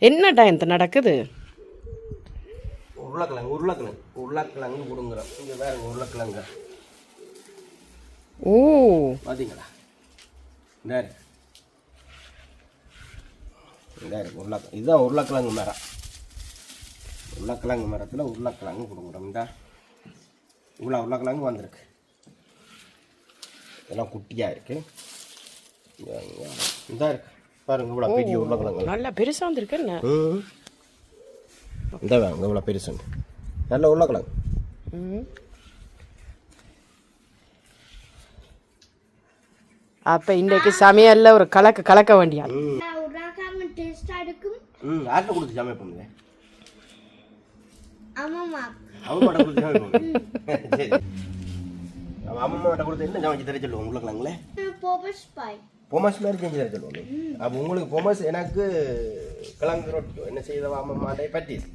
என்ன டைம் நடக்குது? உருளைக்கிழங்கு உருளைக்கிழங்கு உருளைக்கிழங்கு கொடுங்குறோம் இங்கே வேற உருளைக்கிழங்கு. ஓ. பார்த்தீங்களா இந்த இருக்கு இந்த இருக்கு உருளைக்கிழங்கு. இதுதான் உருளைக்கிழங்கு மரம். உருளைக்கிழங்கு மரத்தில் உருளைக்கிழங்கு கொடுங்குறோம் இந்த. இவ்வளோ உருளைக்கிழங்கு வந்திருக்கு. இதெல்லாம் குட்டியாக இருக்கு. இந்த இருக்கு. பாருங்க இவ்வளோ பெரிய உருளைக்கிழங்கு. நல்லா பெருசா வந்திருக்கு என்ன? இந்த வாங்க இவ்வளோ பெருசுங்க நல்ல உருளைக்கிழங்கு. அப்ப இன்றைக்கு சமையல்ல ஒரு கலக்க கலக்க வேண்டியா? ம். யார்கிட்ட கொடுத்து சமைப்போங்க ஆமாம்மா அவங்க கொடுத்து அவன் அம்மா கொடுத்து என்ன சமைச்சு தர சொல்லுவோம் உருளைக்கிழங்குல? போபஸ் பாய். பொமஸ் மாதிரி செஞ்சு தர சொல்லுவோம் அப்போ உங்களுக்கு பொமஸ் எனக்கு கிழங்கு ரொட்டி என்ன செய்தவா அம்மா மாட்டே பட்டிஸ்?